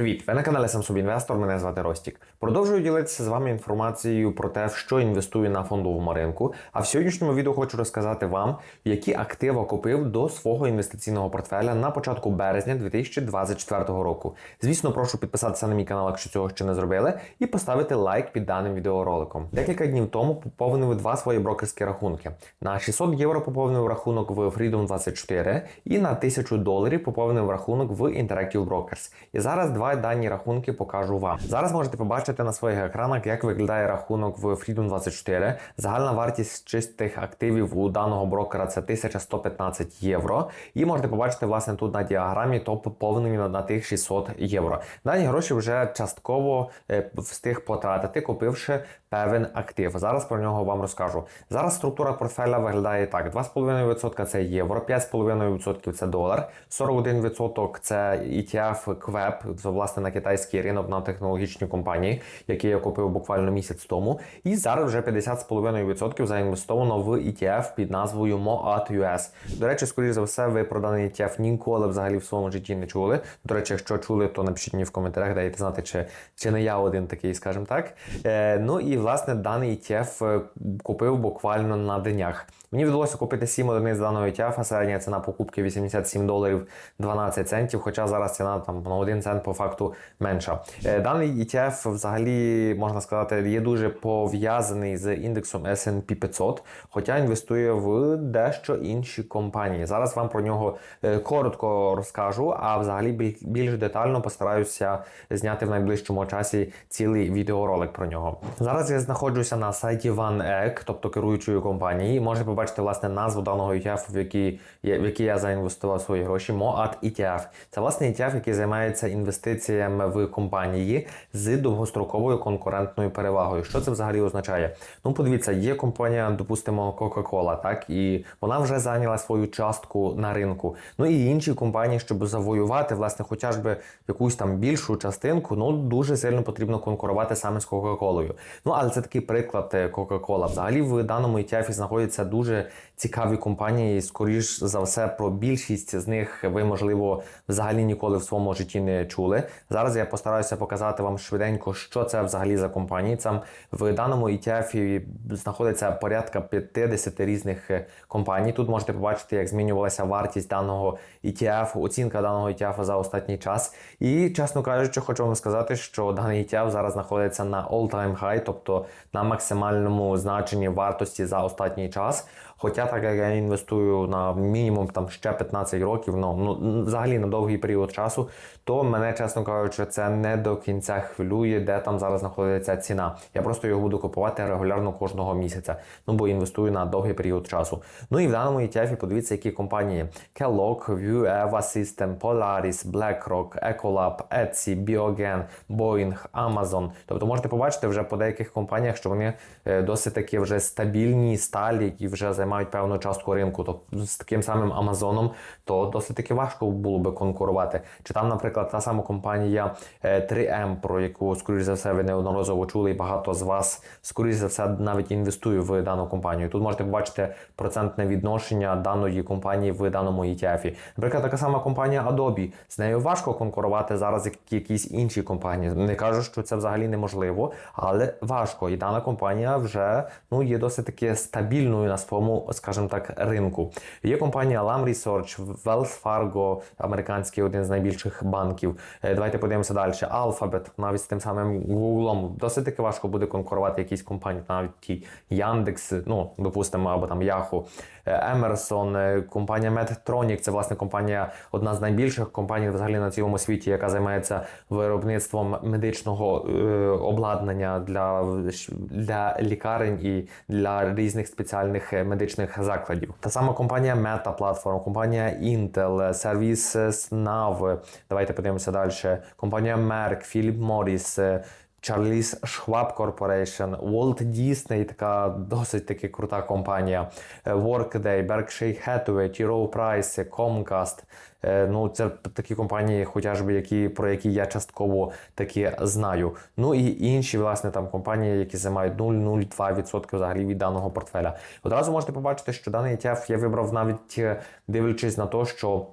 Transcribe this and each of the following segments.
Привіт, ви на каналі Собі Інвестор. Мене звати Ростік. Продовжую ділитися з вами інформацією про те, що інвестую на фондовому ринку. А в сьогоднішньому відео хочу розказати вам, які активи купив до свого інвестиційного портфеля на початку березня 2024 року. Звісно, прошу підписатися на мій канал, якщо цього ще не зробили, і поставити лайк під даним відеороликом. Декілька днів тому поповнив два свої брокерські рахунки. На 600 євро поповнив рахунок в Freedom 24 і на 1000 доларів поповнив рахунок в Interactive Brokers. І зараз два дані рахунки покажу вам. Зараз можете побачити на своїх екранах, як виглядає рахунок в Freedom 24. Загальна вартість чистих активів у даного брокера це 1115 євро. І можете побачити власне тут на діаграмі то поповнені на тих 600 євро. Дані гроші вже частково е, встиг потратити, купивши певен актив. Зараз про нього вам розкажу. Зараз структура портфеля виглядає так: 2,5% це євро, 5,5% це долар, 41% це ETF QWEB, це власне на китайський ринок на технологічні компанії, які я купив буквально місяць тому. І зараз вже 50,5% заінвестовано в ETF під назвою MOAT.US. До речі, скоріш за все, ви про даний ETF ніколи взагалі в своєму житті не чули. До речі, якщо чули, то напишіть мені в коментарях, дайте знати, чи, чи не я один такий, скажімо так. Е, ну і власне даний ETF е, купив буквально на днях. Мені вдалося купити 7 одиниць даного ETF, середня ціна покупки 87 доларів 12 центів, хоча зараз ціна там на 1 цент по факту менша. Е, Даний ETF взагалі можна сказати є дуже пов'язаний з індексом S&P 500, хоча інвестує в дещо інші компанії. Зараз вам про нього е, коротко розкажу, а взагалі більш детально постараюся зняти в найближчому часі цілий відеоролик про нього. Зараз я знаходжуся на сайті OneEgg, тобто керуючої компанії. Можете побачити власне назву даного ETF, в який, в який я заінвестував свої гроші. MOAT ETF. Це власне ETF, який займається інвестиціями в компанії з довгостроковою конкурентною перевагою. Що це взагалі означає? Ну, подивіться, є компанія, допустимо, Coca-Cola, так і вона вже зайняла свою частку на ринку. Ну і інші компанії, щоб завоювати, власне, хоча б якусь там більшу частинку, ну дуже сильно потрібно конкурувати саме з Coca-Colою. Ну, але це такий приклад е, Coca-Cola. Взагалі в даному ETF знаходяться дуже цікаві компанії. Скоріш за все, про більшість з них ви, можливо, взагалі ніколи в своєму житті не чули. Зараз я постараюся показати вам швиденько, що це взагалі за компанії. Там в даному ETF знаходиться порядка 50 різних е, компаній. Тут можете побачити, як змінювалася вартість даного ETF, оцінка даного ETF за останній час. І, чесно кажучи, хочу вам сказати, що даний ETF зараз знаходиться на all-time high, тобто на максимальному значенні вартості за останній час. Хоча так як я інвестую на мінімум там ще 15 років, ну, ну взагалі на довгий період часу, то мене, чесно кажучи, це не до кінця хвилює, де там зараз знаходиться ціна. Я просто його буду купувати регулярно кожного місяця. Ну бо інвестую на довгий період часу. Ну і в даному ETF подивіться, які компанії: Kellogg, View, Eva System, Polaris, BlackRock, Ecolab, Etsy, Biogen, Boeing, Amazon. Тобто можете побачити вже по деяких компаніях, що вони е, досить таки вже стабільні, сталі, які вже займають певну частку ринку. Тобто з таким самим Амазоном, то досить таки важко було би конкурувати. Чи там, наприклад, та сама компанія е, 3M, про яку, скоріш за все, ви неодноразово чули, і багато з вас, скоріш за все, навіть інвестує в дану компанію. Тут можете побачити процентне відношення даної компанії в даному ETF. Наприклад, така сама компанія Adobe. З нею важко конкурувати зараз, як якісь інші компанії. Не кажу, що це взагалі неможливо, але важко. І дана компанія вже ну є досить таки стабільною на своєму, скажімо так, ринку. Є компанія Lam Research, Wells Fargo, американський один з найбільших банків. Е, Давайте подивимося далі. Alphabet, навіть з тим самим Google. Досить таки важко буде конкурувати якісь компанії, навіть ті Яндекс, ну допустимо, або там Yahoo. Е, Emerson, е, компанія Medtronic, це власне компанія, одна з найбільших компаній взагалі на цілому світі, яка займається виробництвом медичного е, обладнання для, для лікарень і для різних спеціальних е, медичних закладів. Та сама компанія Meta Platform, компанія Intel, Services Nav, Давайте подивимося далі. Компанія Merck, Philip Morris. Charles Schwab Corporation, Walt Disney, така досить таки крута компанія, е, Workday, Berkshire Hathaway, T. Rowe Price, Comcast. Е, Ну, це такі компанії, хоча б які, про які я частково таки знаю. Ну і інші, власне, там компанії, які займають 0,02% взагалі від даного портфеля. Одразу можете побачити, що даний ETF я вибрав навіть е, дивлячись на те, що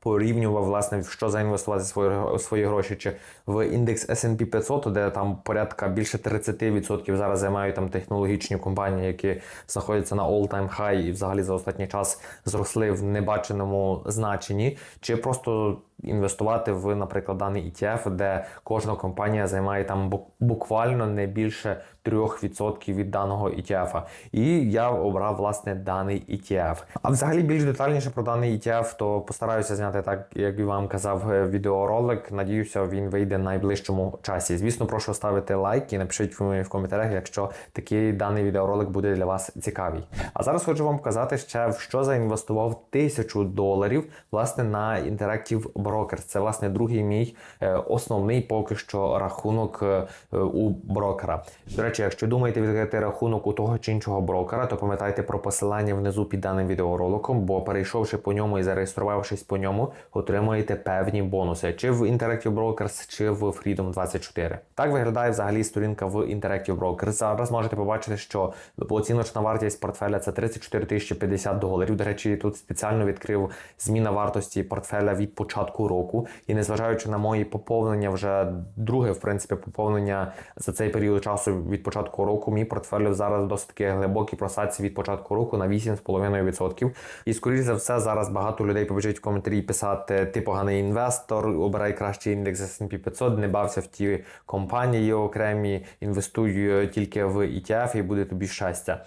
порівнював власне, що заінвестувати свої, свої гроші, чи в індекс S&P 500, де там порядка більше 30% зараз займають там технологічні компанії, які знаходяться на all-time high і взагалі за останній час зросли в небаченому значенні, чи просто інвестувати в, наприклад, даний ETF, де кожна компанія займає там буквально не більше 3% від даного ETF. І я обрав власне даний ETF. А взагалі більш детальніше про даний ETF, то постараюся зняти так, як і вам казав е, відеоролик. Надіюся, він вийде в найближчому часі. Звісно, прошу ставити лайк і напишіть мені в коментарях, якщо такий даний відеоролик буде для вас цікавий. А зараз хочу вам показати ще в що заінвестував тисячу доларів власне на Interactive Brokers. Це власне другий мій е, основний поки що рахунок е, у брокера. До речі, якщо думаєте відкрити рахунок у того чи іншого брокера, то пам'ятайте про посилання внизу під даним відеороликом, бо перейшовши по ньому і зареєструвавшись по ньому, отримуєте певні бонуси чи в Interactive Brokers, чи в Freedom 24. Так виглядає взагалі сторінка в Interactive Brokers. Зараз можете побачити, що оціночна вартість портфеля це 34 тисячі 50 доларів. До речі, тут спеціально відкрив зміна вартості портфеля від початку року. І незважаючи на мої поповнення, вже друге, в принципі, поповнення за цей період часу від початку року. Мій портфель зараз досить таки глибокі просадці від початку року на 8,5%. І скоріш за все, зараз багато людей побачить в коментарі писати: ти поганий інвестор, обирай кращий індекс S&P 500, не бався в ті компанії окремі, інвестуй тільки в ETF і буде тобі щастя.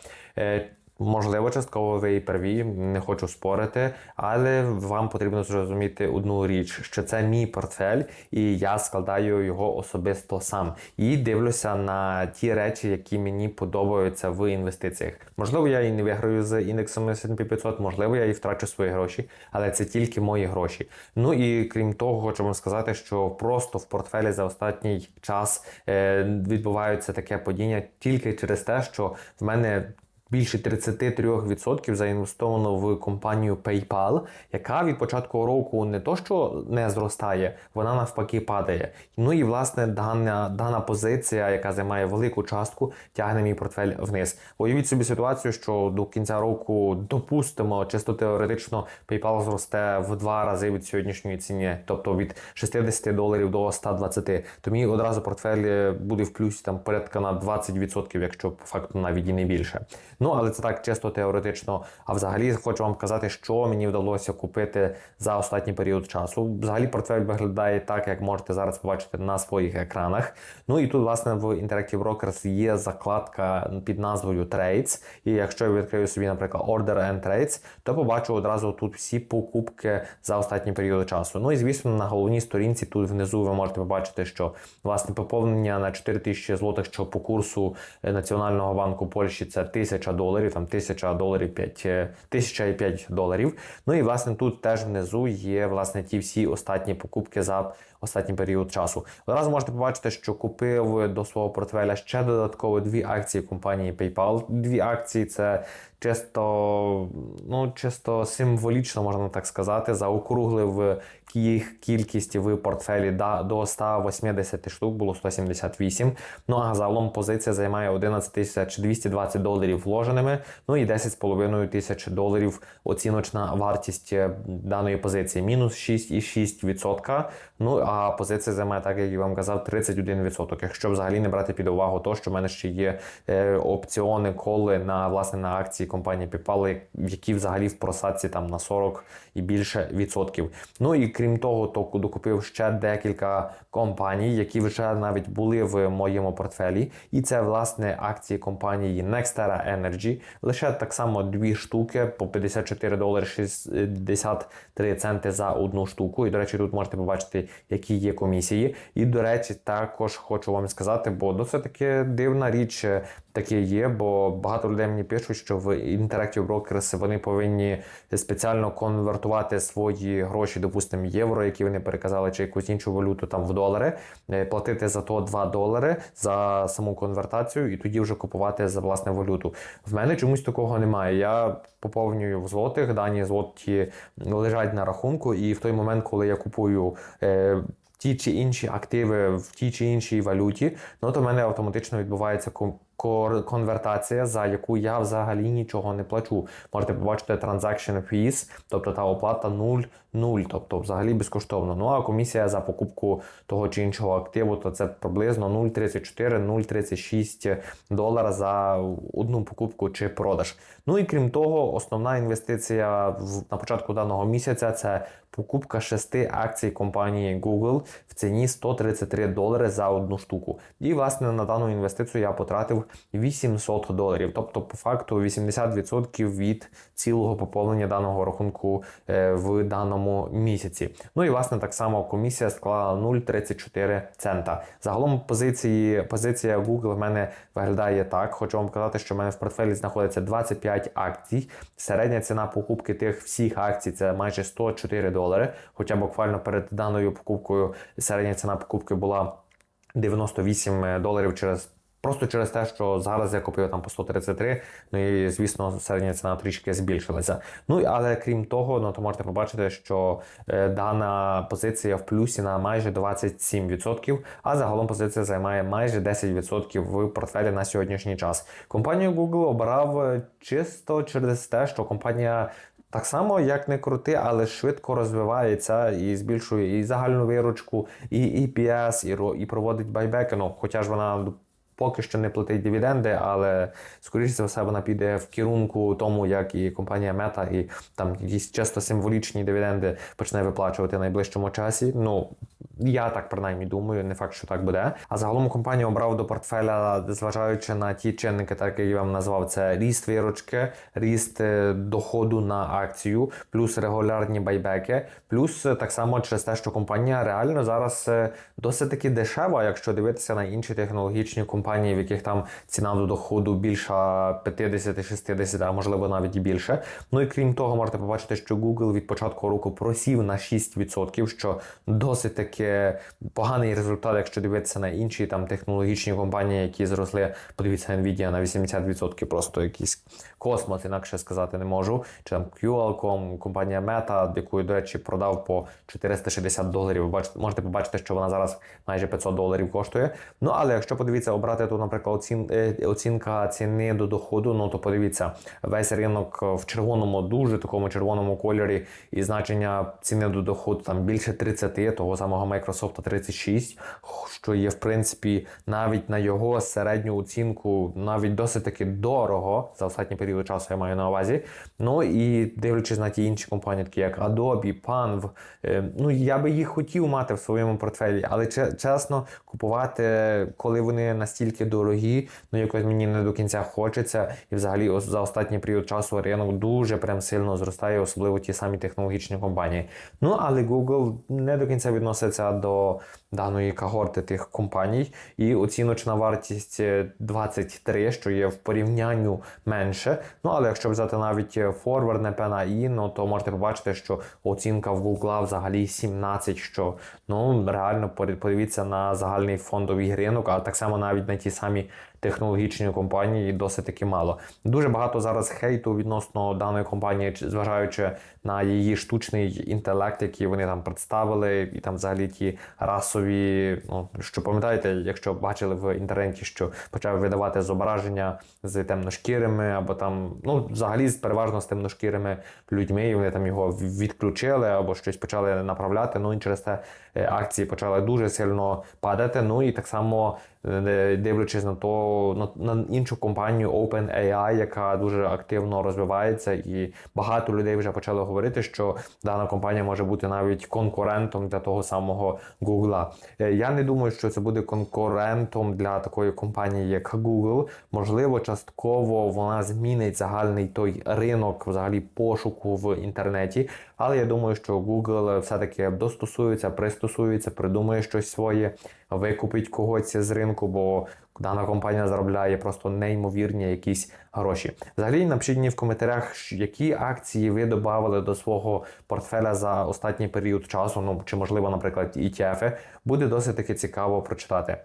Можливо, частково ви і праві, не хочу спорити, але вам потрібно зрозуміти одну річ, що це мій портфель, і я складаю його особисто сам. І дивлюся на ті речі, які мені подобаються в інвестиціях. Можливо, я і не виграю з індексом S&P 500, можливо, я і втрачу свої гроші, але це тільки мої гроші. Ну і крім того, хочу вам сказати, що просто в портфелі за останній час е, відбувається таке падіння тільки через те, що в мене більше 33% заінвестовано в компанію PayPal, яка від початку року не то що не зростає, вона навпаки падає. Ну і власне дана, дана позиція, яка займає велику частку, тягне мій портфель вниз. Уявіть собі ситуацію, що до кінця року допустимо, чисто теоретично PayPal зросте в два рази від сьогоднішньої ціни, тобто від 60 доларів до 120. То мій одразу портфель е, буде в плюсі там порядка на 20%, якщо по факту навіть і не більше. Ну, але це так чисто теоретично. А взагалі хочу вам сказати, що мені вдалося купити за останній період часу. Взагалі портфель виглядає так, як можете зараз побачити на своїх екранах. Ну і тут, власне, в Interactive Brokers є закладка під назвою Trades. І якщо я відкрию собі, наприклад, Order and Trades, то побачу одразу тут всі покупки за останній період часу. Ну і звісно, на головній сторінці тут внизу ви можете побачити, що власне поповнення на 4 тисячі злотих, що по курсу Національного банку Польщі це 1000 доларів, там тисяча доларів 5, 1005 доларів. Ну і власне тут теж внизу є власне ті всі останні покупки за останній період часу. Одразу можете побачити, що купив до свого портфеля ще додатково дві акції компанії PayPal. Дві акції це чисто, ну чисто символічно, можна так сказати, заокруглив їх кількість в портфелі до 180 штук, було 178. Ну а загалом позиція займає 11 тисяч 220 доларів вложеними, ну і 10,5 тисяч доларів оціночна вартість даної позиції, мінус 6,6%. Ну а позиція займає, так як я вам казав, 31%. Якщо взагалі не брати під увагу, то що в мене ще є е, опціони коли на власне на акції компанії PayPal, які взагалі в просадці там на 40 і більше відсотків. Ну і крім того, то докупив ще декілька компаній, які вже навіть були в моєму портфелі. І це власне акції компанії Nextera Energy. Лише так само дві штуки по 54 долари 63 центи за одну штуку. І до речі, тут можете побачити, які є комісії. І до речі, також хочу вам сказати, бо досить таки дивна річ таке є, бо багато людей мені пишуть, що в Interactive Brokers вони повинні спеціально конвертувати свої гроші, допустимо, євро, які вони переказали, чи якусь іншу валюту там в долари, е, платити за то 2 долари за саму конвертацію, і тоді вже купувати за власне валюту. В мене чомусь такого немає. Я поповнюю в злотих, дані злоті лежать на рахунку, і в той момент, коли я купую. Е, Ті чи інші активи в тій чи іншій валюті, ну то в мене автоматично відбувається конвертація, за яку я взагалі нічого не плачу. Можете побачити transaction fees, тобто та оплата 0,0, тобто взагалі безкоштовно. Ну а комісія за покупку того чи іншого активу, то це приблизно 0,34-0,36 долара за одну покупку чи продаж. Ну і крім того, основна інвестиція в, на початку даного місяця це покупка шести акцій компанії Google в ціні 133 долари за одну штуку. І власне на дану інвестицію я потратив 800 доларів, тобто по факту 80% від цілого поповнення даного рахунку е, в даному місяці. Ну і власне так само комісія склала 0,34 цента. Загалом позиції позиція Google в мене виглядає так. Хочу вам сказати, що в мене в портфелі знаходиться 25 акцій. Середня ціна покупки тих всіх акцій це майже 104 долари. Хоча буквально перед даною покупкою середня ціна покупки була 98 доларів через. Просто через те, що зараз я купив там по 133, ну і звісно, середня ціна трішки збільшилася. Ну але крім того, ну то можете побачити, що е, дана позиція в плюсі на майже 27%, а загалом позиція займає майже 10% в портфелі на сьогоднішній час. Компанію Google обрав е, чисто через те, що компанія так само, як не крути, але швидко розвивається і збільшує і загальну виручку, і EPS, і, і проводить байбеки. Ну, хоча ж вона поки що не платить дивіденди, але скоріше за все вона піде в керунку тому, як і компанія Мета, і там якісь чисто символічні дивіденди почне виплачувати в найближчому часі. Ну я так принаймні думаю, не факт, що так буде. А загалом компанія обрав до портфеля, зважаючи на ті чинники, так як я вам назвав, це ріст виручки, ріст е, доходу на акцію, плюс регулярні байбеки, плюс е, так само через те, що компанія реально зараз е, досить таки дешева, якщо дивитися на інші технологічні компанії, в яких там ціна до доходу більша 50-60, а можливо навіть і більше. Ну і крім того, можете побачити, що Google від початку року просів на 6%, що досить таки поганий результат, якщо дивитися на інші там технологічні компанії, які зросли. Подивіться Nvidia на 80%, просто якийсь космос, інакше сказати не можу. Чи там Qualcomm, компанія Meta, яку, до речі, продав по 460 доларів. Бачите, можете побачити, що вона зараз майже 500 доларів коштує. Ну але якщо подивіться, обрати тут, наприклад, оцін, е, оцінка ціни до доходу, ну то подивіться, весь ринок в червоному, дуже такому червоному кольорі, і значення ціни до доходу там більше 30, того самого Microsoft 36, що є в принципі навіть на його середню оцінку, навіть досить таки дорого за останній період часу, я маю на увазі. Ну і дивлячись на ті інші компанії, такі як Adobe, Panv, е, ну я би їх хотів мати в своєму портфелі, але чесно, купувати, коли вони настільки дорогі, ну якось мені не до кінця хочеться. І взагалі за останній період часу ринок дуже прям сильно зростає, особливо ті самі технологічні компанії. Ну але Google не до кінця відноситься до даної когорти тих компаній, і оціночна вартість е, 23, що є в порівнянню менше. Ну але якщо взяти навіть форвардне PNI, ну то можете побачити, що оцінка в Google взагалі 17, що ну реально подивіться на загальний фондовий ринок, а так само навіть на ті самі технологічні компанії досить таки мало. Дуже багато зараз хейту відносно даної компанії, зважаючи на її штучний інтелект, який вони там представили, і там взагалі ті расові. Ну що пам'ятаєте, якщо бачили в інтернеті, що почав видавати зображення з темношкірими, або там, ну взагалі переважно з темношкірими людьми, і вони там його відключили або щось почали направляти. Ну і через те е, акції почали дуже сильно падати. Ну і так само е, дивлячись на то на, на іншу компанію OpenAI, яка дуже активно розвивається, і багато людей вже почали говорити, що дана компанія може бути навіть конкурентом для того самого Google. Е, Я не думаю, що це буде конкурентом для такої компанії, як Google. Можливо, частково вона змінить загальний той ринок взагалі пошуку в інтернеті. Але я думаю, що Google все-таки достосується, пристосується, придумає щось своє, викупить когось з ринку, бо дана компанія заробляє просто неймовірні якісь гроші. Взагалі, напишіть мені в коментарях, які акції ви додавали до свого портфеля за останній період часу. Ну чи можливо, наприклад, ETF. Буде досить таки цікаво прочитати.